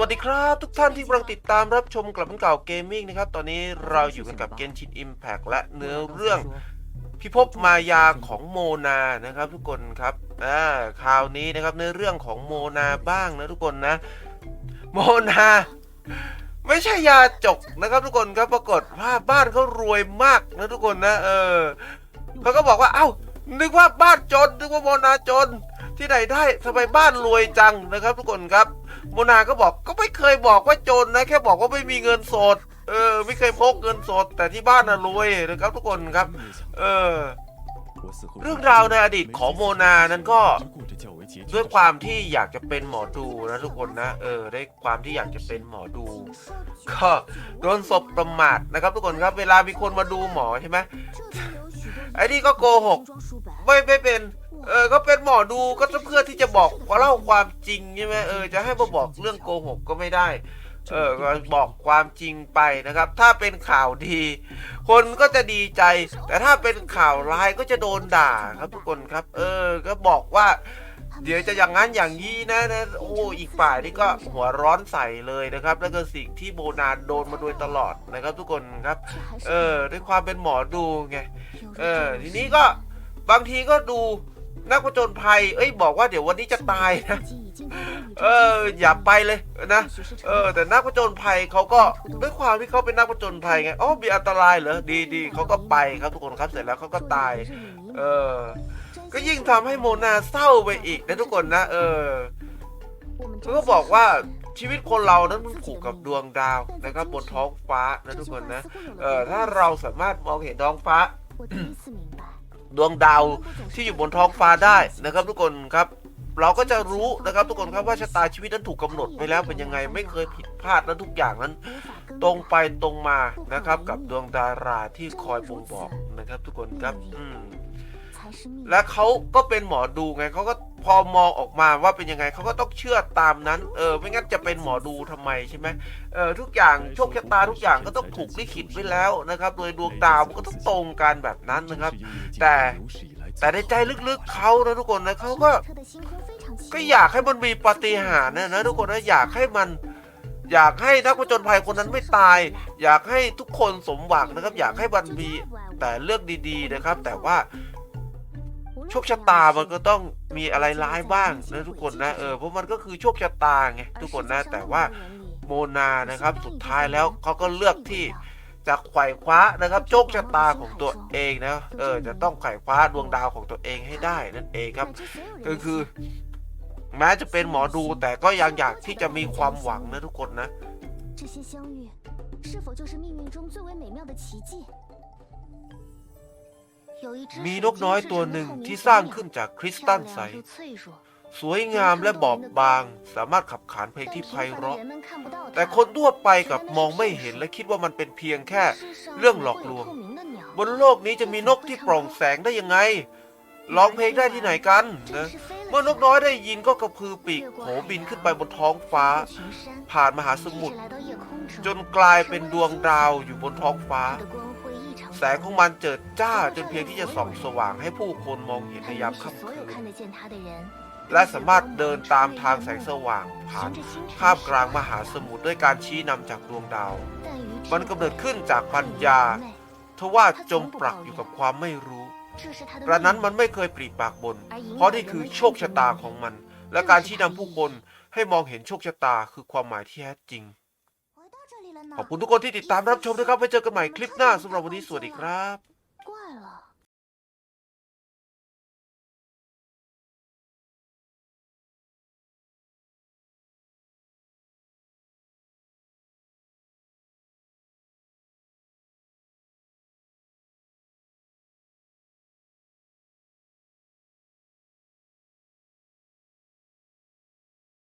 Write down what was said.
วัสดีครับทุกท่านที่กำลังติดตามรับชมกลับมันเก่าเกมมิ่งนะครับ ตอนนี้เราอยู่กันกับเกนชินอิมแพกและเนื้อเรื่องพิภพมายาของโมนานะครับ ทุกคนครับอ่าคราวนี้นะครับเนื้อเรื่องของโมนาบ้างนะทุกคนนะ โมนา ไม่ใช่ยาจกนะครับ ทุกคนครับปรากฏว่าบ้านเขารวยมากนะทุกคนนะ เออเขาก็บอกว่าเอ้านึกว่าบ้านจนนึกว่าโมนาจน ที่ไหนได้ทำไมบ้านรวยจังนะครับ ทุกคนครับโมนาก็บอกก็ไม่เคยบอกว่าจนนะ แค่บอกว่าไม่มีเงินสด เออ ไม่เคยพกเงินสด แต่ที่บ้านน่ะรวยนะครับ ทุกคนครับ เออ เรื่องราวในอดีตของโมนานั้นก็ด้วยความที่อยากจะเป็นหมอดูนะทุกคนนะ เออด้วยความที่อยากจะเป็นหมอดู ก็โดนศพประมาทนะครับ ทุกคนครับ เวลามีคนมาดูหมอใช่ไหมไอ้นี่ก็โกหก ไม่ไม่เป็น เออ ก็เป็นหมอดูก็เพื่อที่จะบอกว่าเล่าความจริงใช่ไหมเออ จะให้มาบอกเรื่องโกหกก็ไม่ได้ เออ ก็บอกความจริงไปนะครับ ถ้าเป็นข่าวดี คนก็จะดีใจ แต่ถ้าเป็นข่าวร้ายก็จะโดนด่าครับทุกคนครับ เออ ก็บอกว่า เดี๋ยวจะอย่างนั้นอย่างนี้นะนะ โอ้อีกฝ่ายนี่ก็หัวร้อนใส่เลยนะครับ แล้วก็สิ่งที่โบนาโดนมาโดยตลอดนะครับ ทุกคนครับ เออ ด้วยความเป็นหมอดูไง เออ ทีนี้ก็บางทีก็ดู นักผจญภัย เอ้ยบอกว่าเดี๋ยววันนี้จะตายนะ เอออย่าไปเลยนะ เออแต่นักผจญภัยเขาก็ด้วยความที่เขาเป็นนักผจญภัยไงอ๋อมีอันตรายเหรอดีดีเขาก็ไปครับทุกคนครับเสร็จแล้วเขาก็ตาย เออ ก็ยิ่งทำให้โมนาเศร้าไปอีกนะทุกคนนะ เออเขาก็บอกว่าชีวิตคนเรานั้นมันผูกกับดวงดาวนะครับบนท้องฟ้านะทุกคนนะ เออถ้าเราสามารถมองเห็นท้องฟ้า ดวงดาวที่อยู่บนท้องฟ้าได้นะครับ ทุกคนครับ เราก็จะรู้นะครับ ทุกคนครับว่าชะตาชีวิตนั้นถูกกำหนดไปแล้วเป็นยังไงไม่เคยผิดพลาดและทุกอย่างนั้น ตรงไปตรงมานะครับ กับดวงดาราที่คอยบ่งบอกนะครับ ทุกคนครับอืม และเขาก็เป็นหมอดูไงเขาก็พอมองออกมาว่าเป็นยังไงเขาก็ต้องเชื่อตามนั้น เออ ไม่งั้นจะเป็นหมอดูทำไมใช่ไหมเออทุกอย่างโชคชะตาทุกอย่างก็ต้องถูกลิขิตไว้แล้วนะครับ โดยดวงดามันก็ต้องตรงกันแบบนั้นนะครับ แต่แต่ในใจลึกๆเขานะทุกคนนะเขาก็ ก็อยากให้มันมีปาฏิหาริย์นะนะทุกคนนะอยากให้มันอยากให้นักผจญภัยคนนั้นไม่ตาย อยากให้ทุกคนสมหวังนะครับ อยากให้มันมีแต่เรื่องดี ๆนะครับ แต่ว่า โชคชะตามันก็ต้องมีอะไรร้ายบ้างนะทุกคนนะเออเพราะมันก็คือโชคชะตาไงทุกคนนะ แต่ว่าโมนานะครับ สุดท้ายแล้วเขาก็เลือกที่จะไขว่คว้านะครับ โชคชะตาของตัวเองนะเออ จะต้องไขว่คว้าดวงดาวของตัวเองให้ได้นั่นเองครับ ก็คือ แม้จะเป็นหมอดูแต่ก็ยังอยากที่จะมีความหวังนะทุกคนนะ 这些相遇，是否就是命运中最为美妙的奇迹？ มีนกน้อยตัวหนึ่งที่สร้างขึ้นจากคริสตัลใส สวยงามและบอบบาง สามารถขับขานเพลงที่ไพเราะ แต่คนทั่วไปกับมองไม่เห็นและคิดว่ามันเป็นเพียงแค่เรื่องหลอกลวง บนโลกนี้จะมีนกที่โปร่งแสงได้ยังไงร้องเพลงได้ที่ไหนกันนะเมื่อนกน้อยได้ยินก็กระพือปีกโผบินขึ้นไปบนท้องฟ้า ผ่านมหาสมุทรจนกลายเป็นดวงดาวอยู่บนท้องฟ้า แสงของมันเจิดจ้าจนเพียงที่จะส่องสว่างให้ผู้คนมองเห็นในยามค่ำคืนและสามารถเดินตามทางแสงสว่าง ผ่านท่ามกลางมหาสมุทรด้วยการชี้นำจากดวงดาว มันกำเนิดขึ้นจากปัญญาทว่าจมปลักอยู่กับความไม่รู้กระนั้นมันไม่เคยปรีปากบน เพราะนี่คือโชคชะตาของมัน และการชี้นำผู้คนให้มองเห็นโชคชะตาคือความหมายที่แท้จริง ขอบคุณทุกคนที่ติดตามรับชมนะครับไว้เจอกันใหม่คลิปหน้าสำหรับวันนี้สวัสดีครับ